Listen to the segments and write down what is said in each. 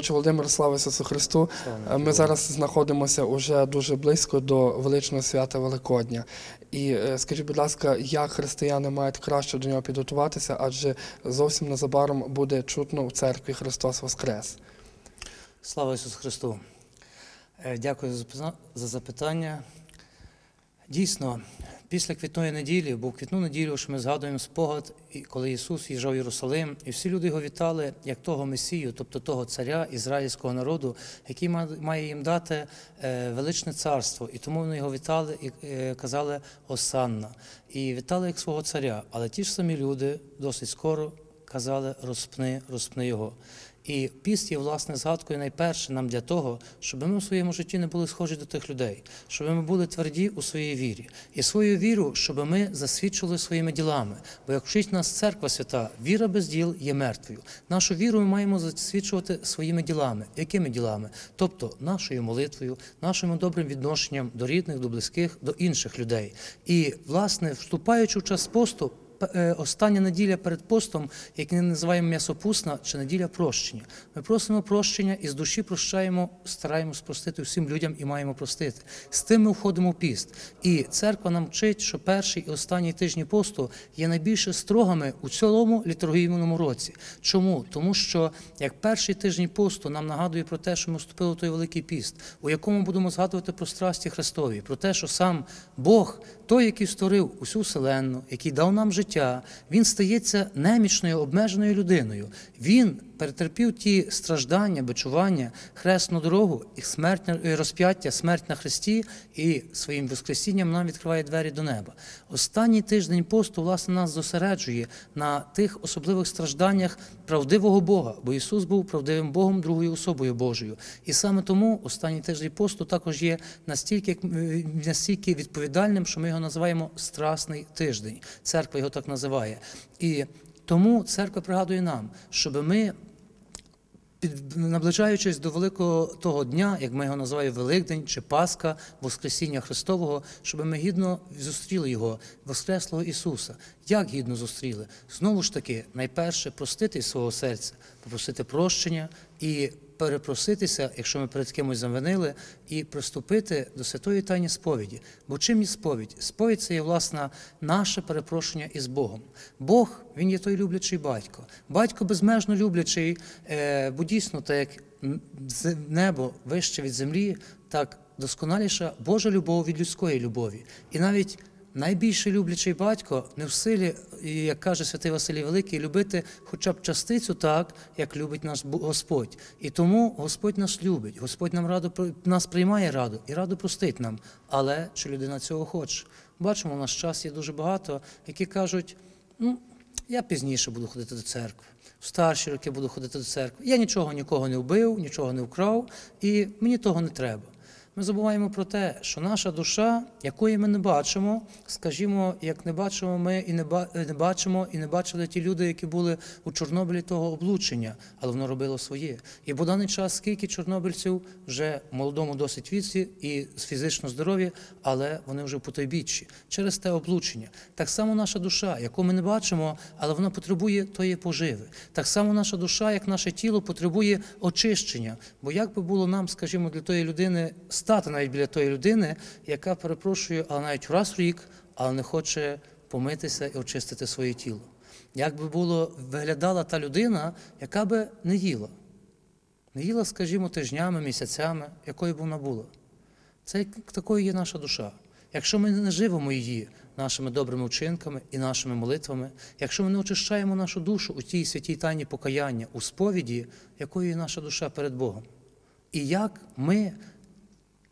Отже, Володимир, слава Ісусу Христу. Е, Ми зараз знаходимося уже дуже близько до величного свята Великодня. І е, скажіть, будь ласка, як християни мають краще до нього підготуватися, адже зовсім незабаром буде чутно у церкві Христос Воскрес. Слава Ісусу Христу! Е, Дякую за запитання. Дійсно, після квітної неділі, бо в квітну неділю, що ми згадуємо спогад, коли Ісус їжджав в Єрусалим, і всі люди його вітали як того Месію, тобто того царя ізраїльського народу, який має їм дати е, величне царство. І тому вони його вітали і е, казали Осанна. І вітали як свого царя. Але ті ж самі люди досить скоро казали розпни, розпни його. І піст є власне згадкою найперше нам для того, щоб ми у своєму житті не були схожі до тих людей, щоб ми були тверді у своїй вірі. І свою віру, щоб ми засвідчили своїми ділами. Бо як вчить нас церква свята, віра без діл є мертвою. Нашу віру ми маємо засвідчувати своїми ділами. Якими ділами? Тобто нашою молитвою, нашим добрим відношенням до рідних, до близьких, до інших людей. І, власне, вступаючи в час посту, Остання неділя перед постом, як ми називаємо м'ясопусна, чи неділя прощення. Ми просимо прощення і з душі прощаємо, стараємось простити всім людям і маємо простити. З тим ми входимо в піст. І церква нам вчить, що перший і останній тижні посту є найбільше строгами у цілому літургійному році. Чому? Тому що як перший тиждень посту нам нагадує про те, що ми вступили в той великий піст, у якому будемо згадувати про страсті Христові, про те, що сам Бог, той, який створив усю вселенну, який дав нам життя, він стається немічною, обмеженою людиною. Він перетерпів ті страждання, бичування, хресну дорогу і смерть на- розп'яття, смерть на Христі, і своїм воскресінням нам відкриває двері до неба. Останній тиждень посту власне нас зосереджує на тих особливих стражданнях правдивого Бога, бо Ісус був правдивим Богом, другою особою Божою. І саме тому останній тиждень посту також є настільки, е, настільки відповідальним, що ми його називаємо страсний тиждень. Церква його так називає. І тому церква пригадує нам, щоб ми під, наближаючись до великого того дня, як ми його називаємо Великдень чи Пасха, Воскресіння Христового, щоб ми гідно зустріли його, Воскреслого Ісуса. Як гідно зустріли? Знову ж таки, найперше простити свого серця, попросити прощення і перепроситися, якщо ми перед кимось завинили, і приступити до святої тайні сповіді. Бо чим є сповідь? Сповідь це є власне наше перепрошення із Богом. Бог він є той люблячий батько. Батько безмежно люблячий, е, бо дійсно, так як небо вище від землі, так досконаліша Божа любов від людської любові. І навіть Найбільше люблячий батько не в силі, як каже святий Василій Великий, любити хоча б частицю так, як любить наш Господь. І тому Господь нас любить, Господь нам при- нас приймає раду і радо простить нам. Але чи людина цього хоче? Бачимо, в наш час є дуже багато, які кажуть, ну, я пізніше буду ходити до церкви. В старші роки буду ходити до церкви. Я нічого нікого не вбив, нічого не вкрав, і мені того не треба. Ми забуваємо про те, що наша душа, якої ми не бачимо, скажімо, як не бачимо ми і не ба- не бачимо, і не бачили ті люди, які були у Чорнобилі того облучення, але воно робило своє. І по даний час скільки чорнобильців вже в молодому досить віці і фізично здорові, але вони вже в потойбіччі через те облучення. Так само наша душа, яку ми не бачимо, але вона потребує тої поживи. Так само наша душа, як наше тіло, потребує очищення. Бо як би було нам, скажімо, для тої людини стати навіть біля тої людини, яка перепрошує, але навіть раз в рік, але не хоче помитися і очистити своє тіло. Як би було виглядала та людина, яка би не їла, не їла, скажімо, тижнями, місяцями, якою б вона була. Це такою є наша душа. Якщо ми не живемо її нашими добрими вчинками і нашими молитвами, якщо ми не очищаємо нашу душу у тій святій тайні покаяння, у сповіді, якою є наша душа перед Богом, і як ми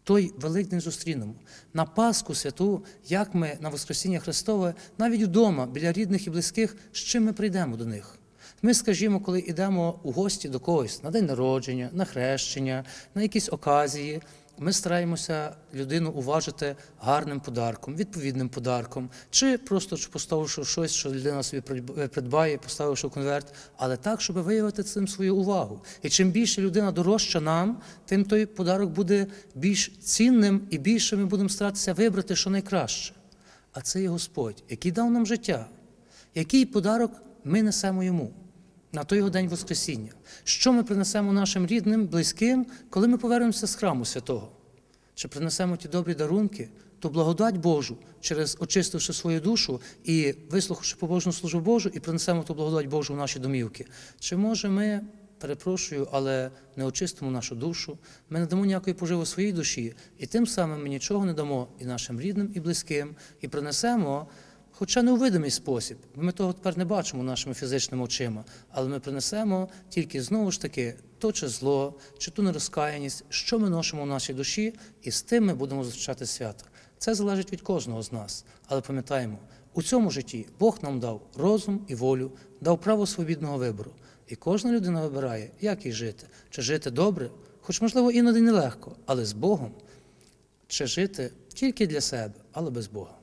той Великдень зустрінемо. На Пасху святу, як ми на Воскресіння Христове, навіть вдома, біля рідних і близьких, з чим ми прийдемо до них. Ми, скажімо, коли йдемо у гості до когось на день народження, на хрещення, на якісь оказії, ми стараємося людину уважити гарним подарком, відповідним подарком, чи просто поставивши щось, що людина собі придбає, поставивши в конверт, але так, щоб виявити цим свою увагу. І чим більше людина дорожча нам, тим той подарок буде більш цінним і більше ми будемо старатися вибрати, що найкраще. А це є Господь, який дав нам життя, який подарок ми несемо йому. На той день Воскресіння. Що ми принесемо нашим рідним, близьким, коли ми повернемося з храму святого? Чи принесемо ті добрі дарунки, ту благодать Божу, через очистивши свою душу і вислухавши побожну службу Божу, і принесемо ту благодать Божу в наші домівки? Чи може ми, перепрошую, але не очистимо нашу душу, ми не дамо ніякої поживи своїй душі, і тим самим ми нічого не дамо і нашим рідним, і близьким, і принесемо. Хоча не у видимий спосіб, ми того тепер не бачимо нашими фізичними очима, але ми принесемо тільки знову ж таки то чи зло, чи ту нерозкаяність, що ми носимо в нашій душі, і з тим ми будемо зустрічати свято. Це залежить від кожного з нас. Але пам'ятаємо, у цьому житті Бог нам дав розум і волю, дав право свобідного вибору. І кожна людина вибирає, як їй жити, чи жити добре, хоч, можливо, іноді нелегко, але з Богом, чи жити тільки для себе, але без Бога.